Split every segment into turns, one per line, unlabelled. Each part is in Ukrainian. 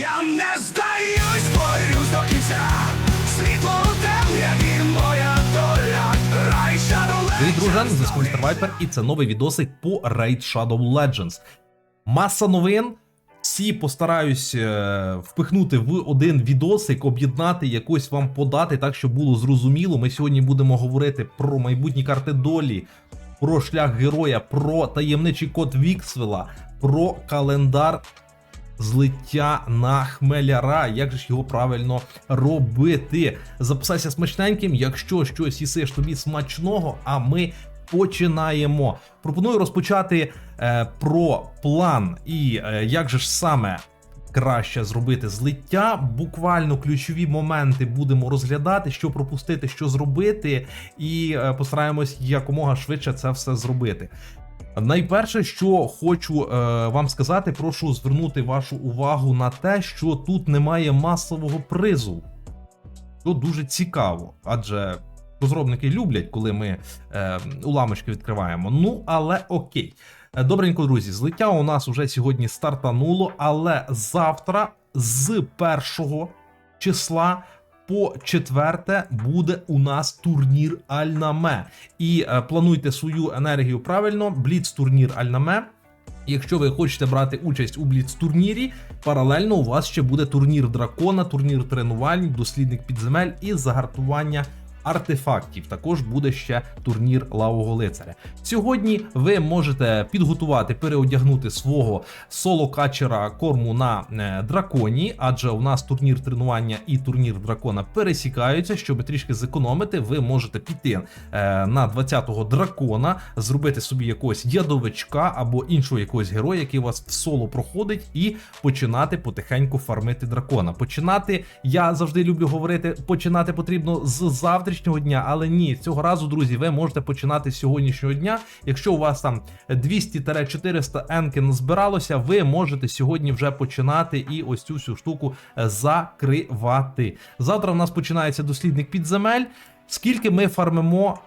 Я не здаюсь, борюсь до кінця. Світло темряві, моя доля. Рай Shadow
Привіт, дружан, з зв'язку Вайпер, і це новий відосик по Raid Shadow Legends. Маса новин. Всі постараюсь е, впихнути в один відосик, об'єднати, якось вам подати, так щоб було зрозуміло. Ми сьогодні будемо говорити про майбутні карти долі, про шлях героя, про таємничий код Віксвела, про календар злиття на хмеляра. Як же ж його правильно робити? Записайся смачненьким, якщо щось їсиш тобі смачного, а ми починаємо. Пропоную розпочати е, про план і е, як же ж саме. Краще зробити злиття. Буквально ключові моменти будемо розглядати, що пропустити, що зробити, і е, постараємось якомога швидше це все зробити. Найперше, що хочу е, вам сказати, прошу звернути вашу увагу на те, що тут немає масового призу. Що дуже цікаво, адже розробники люблять, коли ми е, уламочки відкриваємо. Ну, але окей. Е, Добренько, друзі, злиття у нас уже сьогодні стартануло, але завтра з першого числа по четверте буде у нас турнір Альнаме. І е, плануйте свою енергію правильно. Бліц турнір Альнаме. Якщо ви хочете брати участь у бліц турнірі, паралельно у вас ще буде турнір дракона, турнір тренувань, дослідник підземель і загартування артефактів. Також буде ще турнір лавого лицаря. Сьогодні ви можете підготувати, переодягнути свого соло-качера корму на е, драконі, адже у нас турнір тренування і турнір дракона пересікаються. Щоб трішки зекономити, ви можете піти е, на 20-го дракона, зробити собі якогось ядовичка або іншого якогось героя, який у вас в соло проходить, і починати потихеньку фармити дракона. Починати, я завжди люблю говорити, починати потрібно з завтрашнього дня, але ні, цього разу, друзі, ви можете починати з сьогоднішнього дня. Якщо у вас там 200-400 енки назбиралося, ви можете сьогодні вже починати і ось цю всю штуку е, закривати. Завтра у нас починається дослідник підземель. Скільки ми фармимо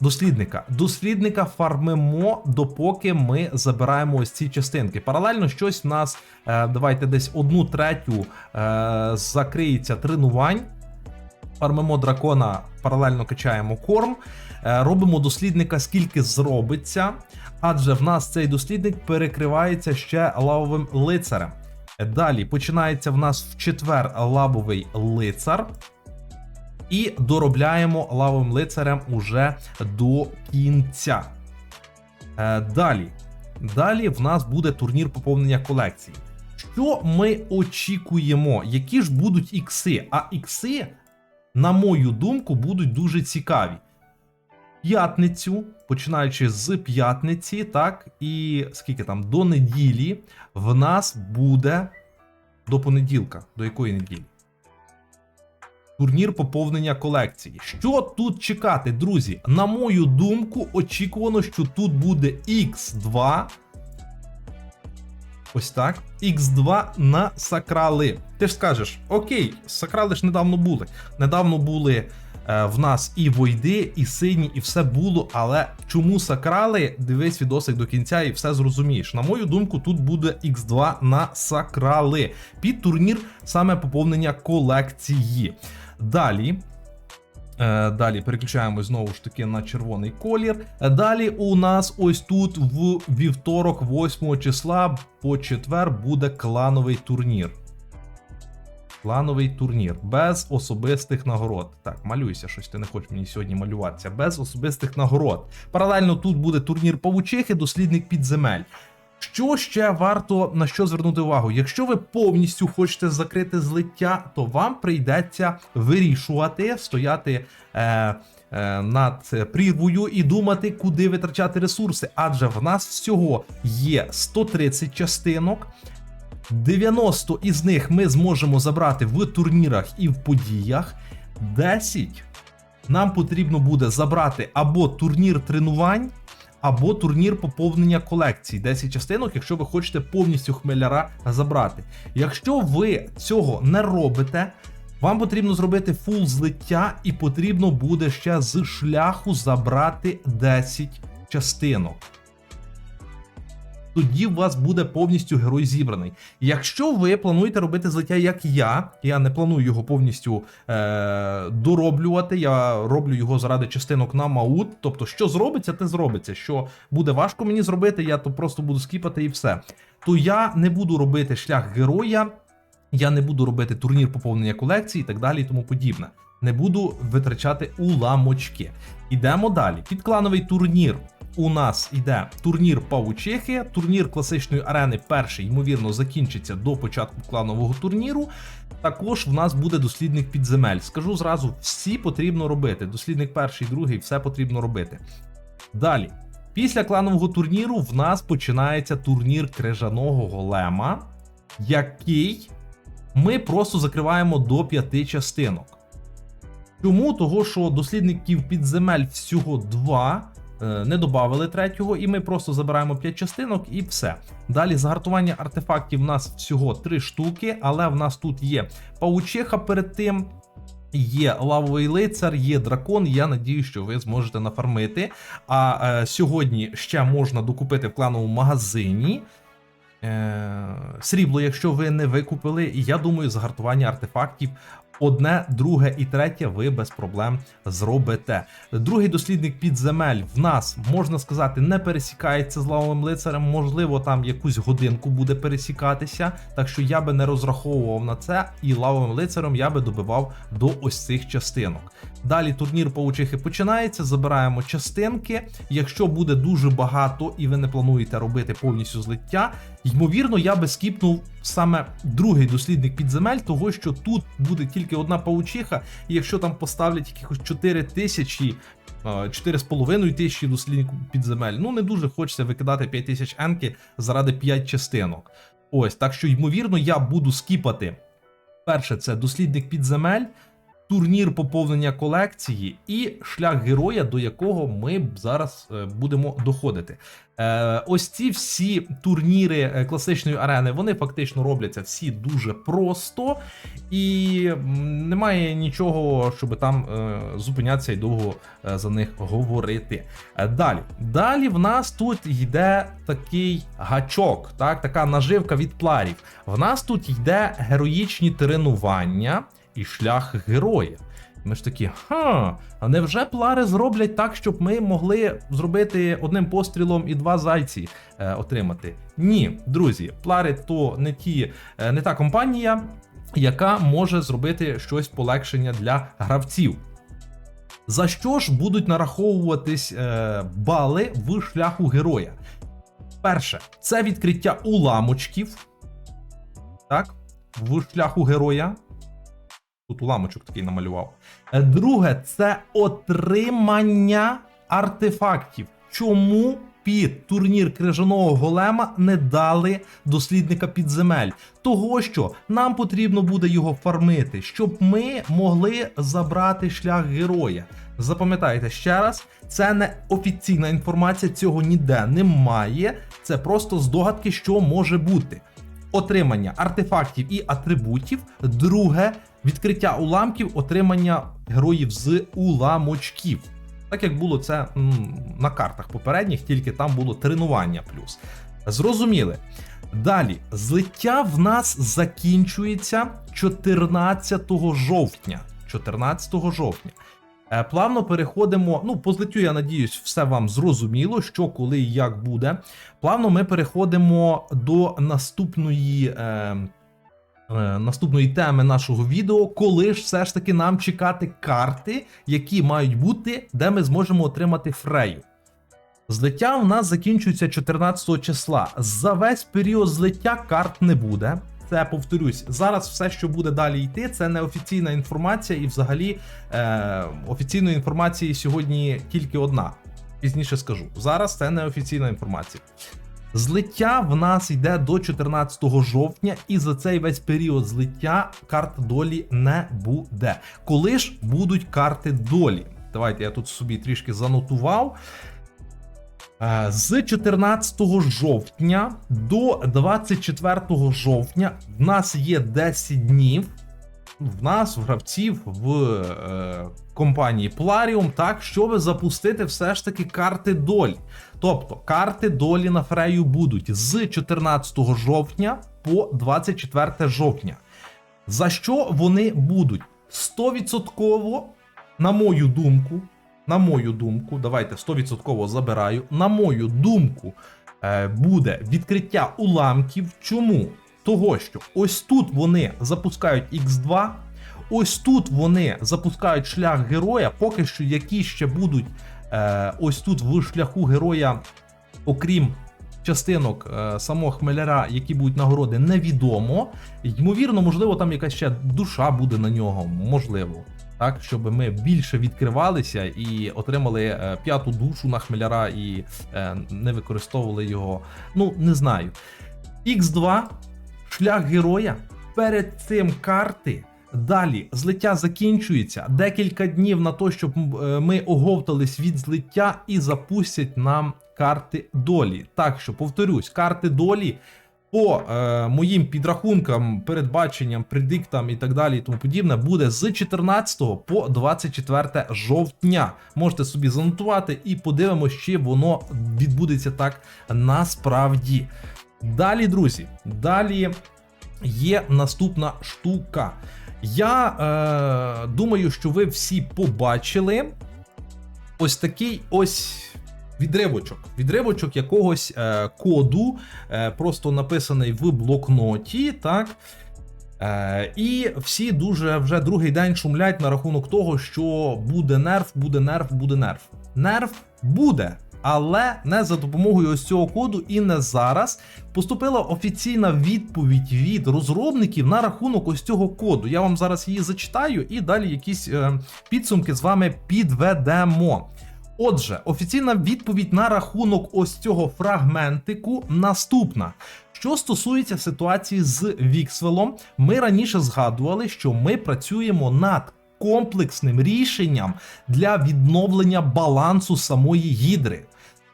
дослідника. Дослідника фармимо, допоки ми забираємо ось ці частинки. Паралельно щось в нас, е, давайте десь одну третю е, закриється тренувань. Фармимо дракона, паралельно качаємо корм. Е, робимо дослідника, скільки зробиться, адже в нас цей дослідник перекривається ще лавовим лицарем. Далі починається в нас в четвер лавовий лицар. І доробляємо лавовим лицарем уже до кінця. Е, далі. Далі в нас буде турнір поповнення колекції. Що ми очікуємо? Які ж будуть ікси? А ікси, на мою думку, будуть дуже цікаві. П'ятницю, починаючи з п'ятниці, так, і скільки там до неділі, в нас буде до понеділка. До якої неділі? Турнір поповнення колекції. Що тут чекати, друзі? На мою думку, очікувано, що тут буде X2. Ось так. X2 на сакрали. Ти ж скажеш, окей, сакрали ж недавно були. Недавно були е, в нас і Войди, і сині, і все було. Але чому сакрали? Дивись відосик до кінця і все зрозумієш. На мою думку, тут буде X2 на сакрали. Під турнір саме поповнення колекції. Далі. Е, Далі переключаємось знову ж таки на червоний колір. Е, Далі у нас ось тут в вівторок, 8 числа, по четвер буде клановий турнір. Клановий турнір без особистих нагород. Так, малюйся, щось ти не хочеш мені сьогодні малюватися. Без особистих нагород. Паралельно тут буде турнір павучихи, дослідник підземель. Що ще варто на що звернути увагу? Якщо ви повністю хочете закрити злиття, то вам прийдеться вирішувати, стояти е, е, над прірвою і думати, куди витрачати ресурси. Адже в нас всього є 130 частинок. 90 із них ми зможемо забрати в турнірах і в подіях. 10 нам потрібно буде забрати або турнір тренувань, або турнір поповнення колекцій. 10 частинок, якщо ви хочете повністю хмеляра забрати. Якщо ви цього не робите, вам потрібно зробити фул злиття, і потрібно буде ще з шляху забрати 10 частинок. Тоді у вас буде повністю герой зібраний. Якщо ви плануєте робити злиття, як я, я не планую його повністю е- дороблювати. Я роблю його заради частинок на маут. Тобто, що зробиться, те зробиться. Що буде важко мені зробити, я то просто буду скіпати і все. То я не буду робити шлях героя, я не буду робити турнір поповнення колекції і так далі, і тому подібне. Не буду витрачати уламочки. Ідемо далі. Підклановий турнір. У нас іде турнір Павучихи, турнір класичної арени перший, ймовірно, закінчиться до початку кланового турніру. Також в нас буде дослідник підземель. Скажу зразу, всі потрібно робити. Дослідник перший, другий, все потрібно робити. Далі, після кланового турніру в нас починається турнір крижаного голема, який ми просто закриваємо до п'яти частинок. Чому? Того, що дослідників підземель всього два. Е, Не додавали третього, і ми просто забираємо 5 частинок і все. Далі загартування артефактів в нас всього 3 штуки, але в нас тут є паучиха перед тим. Є лавовий лицар, є дракон. Я надію, що ви зможете нафармити. А е, сьогодні ще можна докупити в клановому магазині. Е, срібло, якщо ви не викупили, і я думаю, загартування артефактів одне, друге і третє ви без проблем зробите. Другий дослідник підземель в нас можна сказати не пересікається з лавовим лицарем. Можливо, там якусь годинку буде пересікатися. Так що я би не розраховував на це, і лавовим лицарем я би добивав до ось цих частинок. Далі турнір паучихи починається. Забираємо частинки. Якщо буде дуже багато і ви не плануєте робити повністю злиття, ймовірно, я би скіпнув саме другий дослідник підземель, того що тут буде тільки одна паучиха, і якщо там поставлять якихось 4 тисячі. е, 4,5 тисячі дослідників підземель. Ну не дуже хочеться викидати 5 тисяч енки заради 5 частинок. Ось так що, ймовірно, я буду скіпати. Перше, це дослідник підземель, турнір поповнення колекції і шлях героя, до якого ми зараз е, будемо доходити. Е, ось ці всі турніри е, класичної арени, вони фактично робляться всі дуже просто, і немає нічого, щоб там зупинятися і довго за них говорити. Далі, далі в нас тут йде такий гачок, так, така наживка від пларів. В нас тут йде героїчні тренування і шлях героя. Ми ж такі, ха, а невже плари зроблять так, щоб ми могли зробити одним пострілом і два зайці е, отримати? Ні, друзі, плари то не ті, е, не та компанія, яка може зробити щось полегшення для гравців. За що ж будуть нараховуватись е, бали в шляху героя? Перше, це відкриття уламочків. Так, в шляху героя. Тут уламочок такий намалював. Е, Друге, це отримання артефактів. Чому під турнір крижаного голема не дали дослідника підземель? Того, що нам потрібно буде його фармити, щоб ми могли забрати шлях героя. Запам'ятайте ще раз, це не офіційна інформація, цього ніде немає. Це просто здогадки, що може бути отримання артефактів і атрибутів. Друге відкриття уламків, отримання героїв з уламочків. Так як було це м, на картах попередніх, тільки там було тренування плюс. Зрозуміли. Далі, злиття в нас закінчується 14 жовтня. 14 жовтня. Е, Плавно переходимо. Ну, по злиттю, я надіюсь, все вам зрозуміло, що коли і як буде. Плавно ми переходимо до наступної. Е, е, Наступної теми нашого відео, коли ж все ж таки нам чекати карти, які мають бути, де ми зможемо отримати фрею. Злиття в нас закінчується 14 числа. За весь період злиття карт не буде. Це повторюсь, зараз все, що буде далі йти, це не офіційна інформація, і взагалі е, офіційної інформації сьогодні тільки одна. Пізніше скажу. Зараз це не офіційна інформація. Злиття в нас йде до 14 жовтня, і за цей весь період злиття карт долі не буде. Коли ж будуть карти долі? Давайте я тут собі трішки занотував. Е, З 14 жовтня до 24 жовтня в нас є 10 днів. в нас, в гравців в е, компанії Plarium, так, щоб запустити все ж таки карти долі. Тобто карти долі на Фрею будуть з 14 жовтня по 24 жовтня. За що вони будуть? 100%, на мою думку, на мою думку, давайте 100% забираю. На мою думку, е, буде відкриття уламків. Чому? Того, що ось тут вони запускають X2, ось тут вони запускають шлях героя, поки що які ще будуть е, ось тут в шляху героя, окрім частинок е, самого хмеляра, які будуть нагороди, невідомо. Ймовірно, можливо, там якась ще душа буде на нього, можливо. Так, щоб ми більше відкривалися і отримали е, п'яту душу на хмеляра і е, не використовували його. Ну, не знаю. X2, шлях героя, перед цим карти. Далі злиття закінчується. Декілька днів на то, щоб е, ми оговтались від злиття і запустять нам карти долі. Так що, повторюсь, карти долі по е, моїм підрахункам, передбаченням, предиктам і так далі, і тому подібне, буде з 14 по 24 жовтня. Можете собі занотувати і подивимося, чи воно відбудеться так насправді. Далі, друзі, далі є наступна штука. Я е, думаю, що ви всі побачили ось такий ось відривочок. Відривочок якогось е, коду, е, просто написаний в блокноті, так. Е, і всі дуже вже другий день шумлять на рахунок того, що буде нерв, буде нерв, буде нерв. Нерв буде, але не за допомогою ось цього коду і не зараз. Поступила офіційна відповідь від розробників на рахунок ось цього коду. Я вам зараз її зачитаю і далі якісь е, підсумки з вами підведемо. Отже, офіційна відповідь на рахунок ось цього фрагментику наступна. Що стосується ситуації з Віксвелом, ми раніше згадували, що ми працюємо над комплексним рішенням для відновлення балансу самої гідри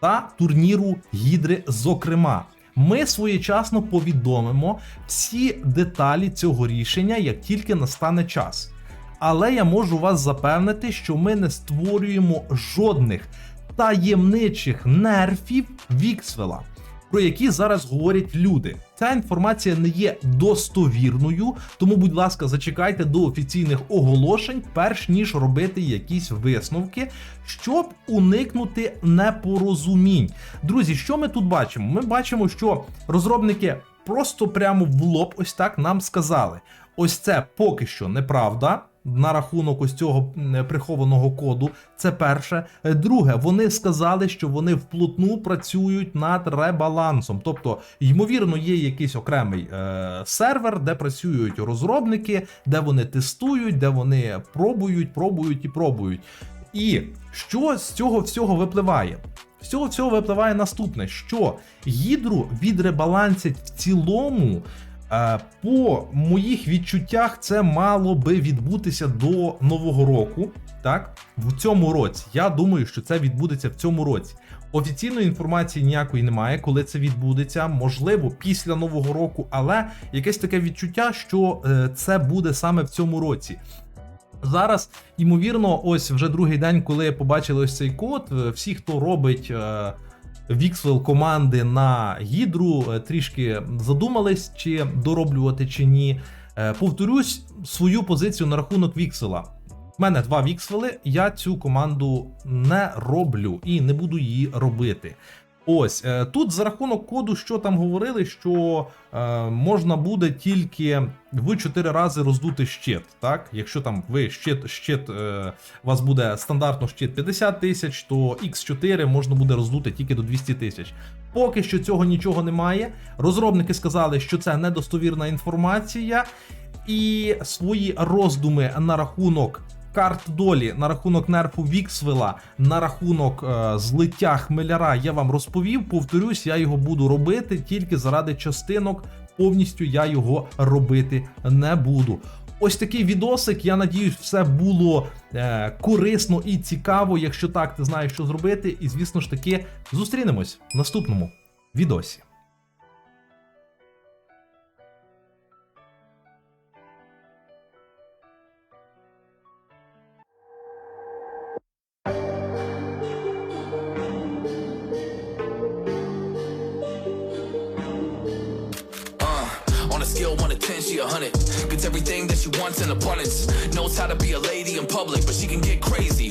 та турніру гідри, зокрема. Ми своєчасно повідомимо всі деталі цього рішення, як тільки настане час. Але я можу вас запевнити, що ми не створюємо жодних таємничих нерфів Віксвела, про які зараз говорять люди. Ця інформація не є достовірною, тому, будь ласка, зачекайте до офіційних оголошень, перш ніж робити якісь висновки, щоб уникнути непорозумінь. Друзі, що ми тут бачимо? Ми бачимо, що розробники просто прямо в лоб ось так нам сказали. Ось це поки що неправда. На рахунок ось цього прихованого коду, це перше. Е, Друге, вони сказали, що вони вплотну працюють над ребалансом. Тобто, ймовірно, є якийсь окремий е, сервер, де працюють розробники, де вони тестують, де вони пробують, пробують і пробують. І що з цього всього випливає? З цього всього випливає наступне: що гідру відребалансять в цілому. Е, По моїх відчуттях, це мало би відбутися до нового року. Так, в цьому році. Я думаю, що це відбудеться в цьому році. Офіційної інформації ніякої немає, коли це відбудеться. Можливо, після нового року, але якесь таке відчуття, що е, це буде саме в цьому році. Зараз, ймовірно, ось вже другий день, коли побачили ось цей код, е, всі, хто робить Віксвел команди на гідру, е, трішки задумались, чи дороблювати чи ні. Е, Повторюсь свою позицію на рахунок Віксела. У мене два віксвели, я цю команду не роблю і не буду її робити. Ось е, тут за рахунок коду, що там говорили, що е, можна буде тільки в 4 рази роздути щит. Так, якщо там ви щит, щит е, у вас буде стандартно щит 50 тисяч, то X4 можна буде роздути тільки до 200 тисяч. Поки що цього нічого немає. Розробники сказали, що це недостовірна інформація, і свої роздуми на рахунок карт долі, на рахунок нерфу Віксвела, на рахунок е, злиття хмеляра я вам розповів. Повторюсь, я його буду робити тільки заради частинок. Повністю я його робити не буду. Ось такий відосик. Я надіюсь, все було е, корисно і цікаво. Якщо так, ти знаєш, що зробити. І звісно ж таки, зустрінемось в наступному відосі.
Public, but she can get crazy.